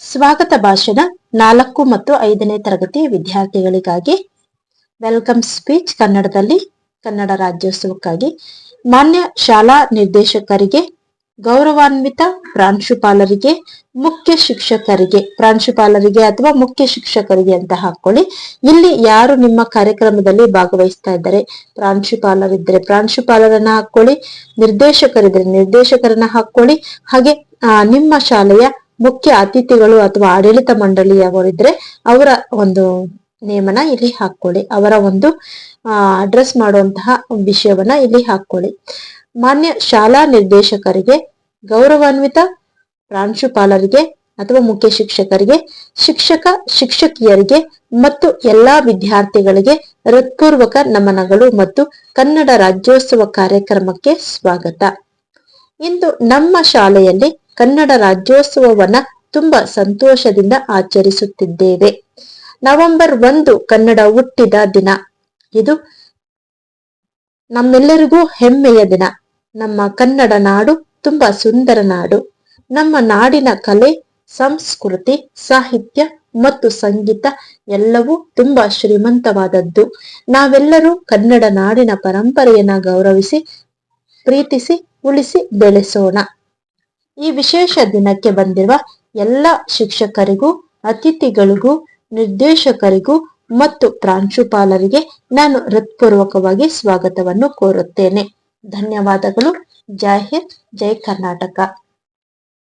ಸ್ವಾಗತ ಭಾಷಣ ನಾಲ್ಕು ಮತ್ತು ಐದನೇ ತರಗತಿ ವಿದ್ಯಾರ್ಥಿಗಳಿಗಾಗಿ. ವೆಲ್ಕಮ್ ಸ್ಪೀಚ್ ಕನ್ನಡದಲ್ಲಿ, ಕನ್ನಡ ರಾಜ್ಯೋತ್ಸವಕ್ಕಾಗಿ. ಮಾನ್ಯ ಶಾಲಾ ನಿರ್ದೇಶಕರಿಗೆ, ಗೌರವಾನ್ವಿತ ಪ್ರಾಂಶುಪಾಲರಿಗೆ, ಮುಖ್ಯ ಶಿಕ್ಷಕರಿಗೆ, ಪ್ರಾಂಶುಪಾಲರಿಗೆ ಅಥವಾ ಮುಖ್ಯ ಶಿಕ್ಷಕರಿಗೆ ಅಂತ ಹಾಕೊಳ್ಳಿ. ಇಲ್ಲಿ ಯಾರು ನಿಮ್ಮ ಕಾರ್ಯಕ್ರಮದಲ್ಲಿ ಭಾಗವಹಿಸ್ತಾ ಇದ್ದಾರೆ? ಪ್ರಾಂಶುಪಾಲರಿದ್ದರೆ ಪ್ರಾಂಶುಪಾಲರನ್ನ ಹಾಕೊಳ್ಳಿ, ನಿರ್ದೇಶಕರಿದ್ರೆ ನಿರ್ದೇಶಕರನ್ನ ಹಾಕೊಳ್ಳಿ. ಹಾಗೆ ನಿಮ್ಮ ಶಾಲೆಯ ಮುಖ್ಯ ಅತಿಥಿಗಳು ಅಥವಾ ಆಡಳಿತ ಮಂಡಳಿಯವರಿದ್ರೆ ಅವರ ಒಂದು ನೇಮನ ಇಲ್ಲಿ ಹಾಕೊಳ್ಳಿ. ಅವರ ಒಂದು ಅಡ್ರೆಸ್ ಮಾಡುವಂತಹ ವಿಷಯವನ್ನ ಇಲ್ಲಿ ಹಾಕೊಳ್ಳಿ. ಮಾನ್ಯ ಶಾಲಾ ನಿರ್ದೇಶಕರಿಗೆ, ಗೌರವಾನ್ವಿತ ಪ್ರಾಂಶುಪಾಲರಿಗೆ ಅಥವಾ ಮುಖ್ಯ ಶಿಕ್ಷಕರಿಗೆ, ಶಿಕ್ಷಕ, ಶಿಕ್ಷಕಿಯರಿಗೆ ಮತ್ತು ಎಲ್ಲಾ ವಿದ್ಯಾರ್ಥಿಗಳಿಗೆ ಹೃತ್ಪೂರ್ವಕ ನಮನಗಳು ಮತ್ತು ಕನ್ನಡ ರಾಜ್ಯೋತ್ಸವ ಕಾರ್ಯಕ್ರಮಕ್ಕೆ ಸ್ವಾಗತ. ಇಂದು ನಮ್ಮ ಶಾಲೆಯಲ್ಲಿ ಕನ್ನಡ ರಾಜ್ಯೋತ್ಸವವನ್ನ ತುಂಬಾ ಸಂತೋಷದಿಂದ ಆಚರಿಸುತ್ತಿದ್ದೇವೆ. ನವೆಂಬರ್ ಒಂದು ಕನ್ನಡ ಹುಟ್ಟಿದ ದಿನ. ಇದು ನಮ್ಮೆಲ್ಲರಿಗೂ ಹೆಮ್ಮೆಯ ದಿನ. ನಮ್ಮ ಕನ್ನಡ ನಾಡು ತುಂಬಾ ಸುಂದರ ನಾಡು. ನಮ್ಮ ನಾಡಿನ ಕಲೆ, ಸಂಸ್ಕೃತಿ, ಸಾಹಿತ್ಯ ಮತ್ತು ಸಂಗೀತ ಎಲ್ಲವೂ ತುಂಬಾ ಶ್ರೀಮಂತವಾದದ್ದು. ನಾವೆಲ್ಲರೂ ಕನ್ನಡ ನಾಡಿನ ಪರಂಪರೆಯನ್ನ ಗೌರವಿಸಿ, ಪ್ರೀತಿಸಿ, ಉಳಿಸಿ ಬೆಳೆಸೋಣ. ಈ ವಿಶೇಷ ದಿನಕ್ಕೆ ಬಂದಿರುವ ಎಲ್ಲ ಶಿಕ್ಷಕರಿಗೂ, ಅತಿಥಿಗಳಿಗೂ, ನಿರ್ದೇಶಕರಿಗೂ ಮತ್ತು ಪ್ರಾಂಶುಪಾಲರಿಗೆ ನಾನು ಹೃತ್ಪೂರ್ವಕವಾಗಿ ಸ್ವಾಗತವನ್ನು ಕೋರುತ್ತೇನೆ. ಧನ್ಯವಾದಗಳು. ಜೈ ಜೈ ಕರ್ನಾಟಕ.